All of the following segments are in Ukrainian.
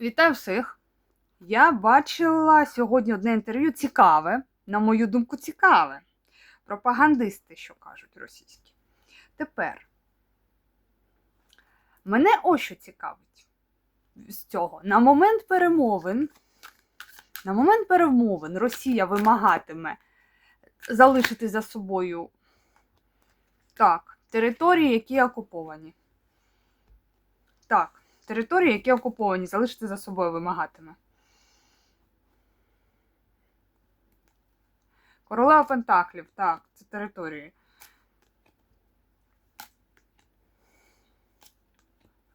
Вітаю всіх! Я бачила сьогодні одне інтерв'ю цікаве, на мою думку, цікаве. Пропагандисти, що кажуть російські. Тепер мене ось що цікавить з цього. На момент перемовин, на момент перемовин Росія вимагатиме залишити за собою так, території, які окуповані. Так території, які окуповані, залишити за собою вимагатиме. Королева Пентаклів, так, це території.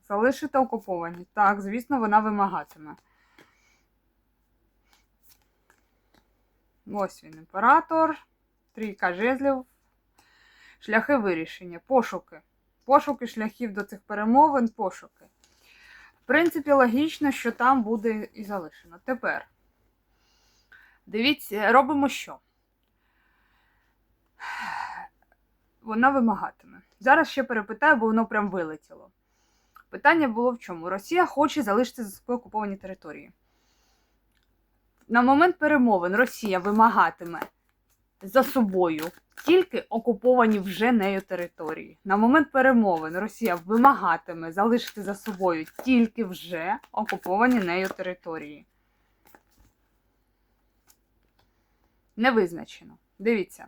Залишити окуповані. Так, звісно, вона вимагатиме. Ось він, імператор, трійка жезлів, шляхи вирішення, пошуки. Пошуки шляхів до цих перемовин, пошуки. В принципі, логічно, що там буде і залишено. Тепер дивіться, робимо що? Вона вимагатиме. Зараз ще перепитаю, бо воно прям вилетіло. Питання було в чому? Росія хоче залишити за собою окуповані території. На момент перемовин Росія вимагатиме за собою тільки окуповані вже нею території. На момент перемовин Росія вимагатиме залишити за собою тільки вже окуповані нею території. Не визначено. Дивіться.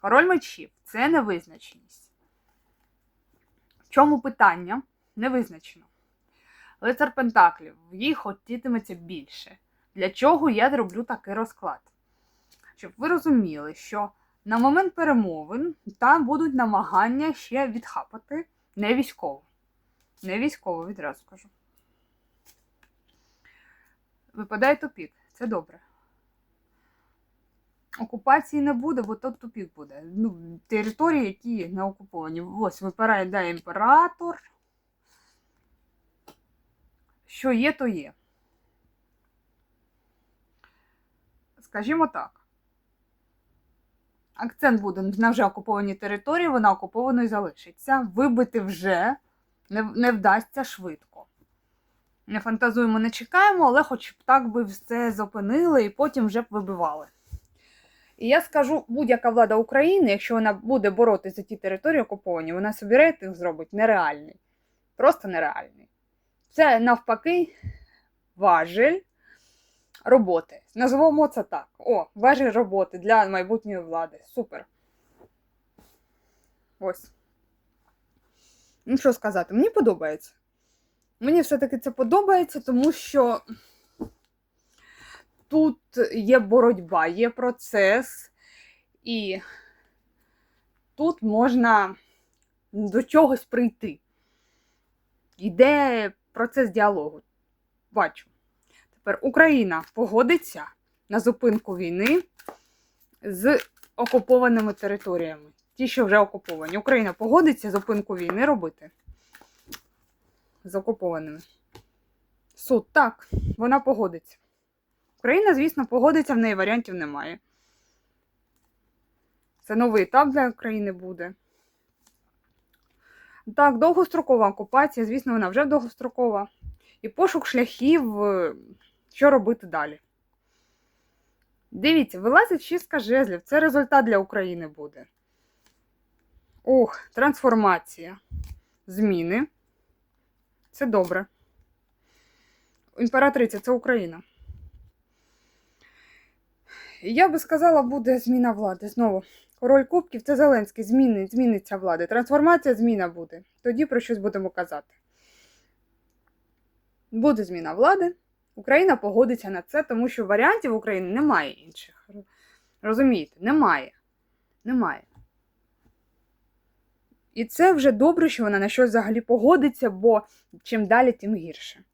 Король мечів це невизначеність. В чому питання? Не визначено. Лицар Пентаклів, їх хотітиметься більше. Для чого я роблю такий розклад? Щоб ви розуміли, що на момент перемовин там будуть намагання ще відхапати не військово. Не військово, відразу скажу. Випадає тупік. Це добре. Окупації не буде, бо тут тупік буде. Ну, Території, які не окуповані. Ось випирає да, імператор. Що є, то є. Скажімо так. Акцент буде на вже окупованій території, вона окупованою залишиться. Вибити вже не, не вдасться швидко. Не фантазуємо, не чекаємо, але хоч б так би все зупинили і потім вже б вибивали. І я скажу, будь-яка влада України, якщо вона буде боротися за ті території окуповані, вона собі рейтинг зробить нереальний. Просто нереальний. Це навпаки важель роботи. Назвемо це так. О, важель роботи для майбутньої влади. Супер. Ось. Ну, що сказати, мені подобається. Мені все-таки це подобається, тому що тут є боротьба, є процес, і тут можна до чогось прийти. Йде процес діалогу. Бачу. Тепер Україна погодиться на зупинку війни з окупованими територіями. Ті, що вже окуповані. Україна погодиться зупинку війни робити з окупованими. Суд, так, вона погодиться. Україна, звісно, погодиться, в неї варіантів немає. Це новий етап для України буде. Так, довгострокова окупація, звісно, вона вже довгострокова. І пошук шляхів, е, що робити далі. Дивіться, вилазить шістка жезлів. Це результат для України буде. Ох, трансформація. Зміни. Це добре. Імператриця це Україна. Я би сказала, буде зміна влади. Знову. Король Кубків це Зеленський. Зміни, зміниться влади. Трансформація, зміна буде. Тоді про щось будемо казати. Буде зміна влади. Україна погодиться на це, тому що варіантів України немає інших. Розумієте? Немає. Немає. І це вже добре, що вона на щось взагалі погодиться, бо чим далі, тим гірше.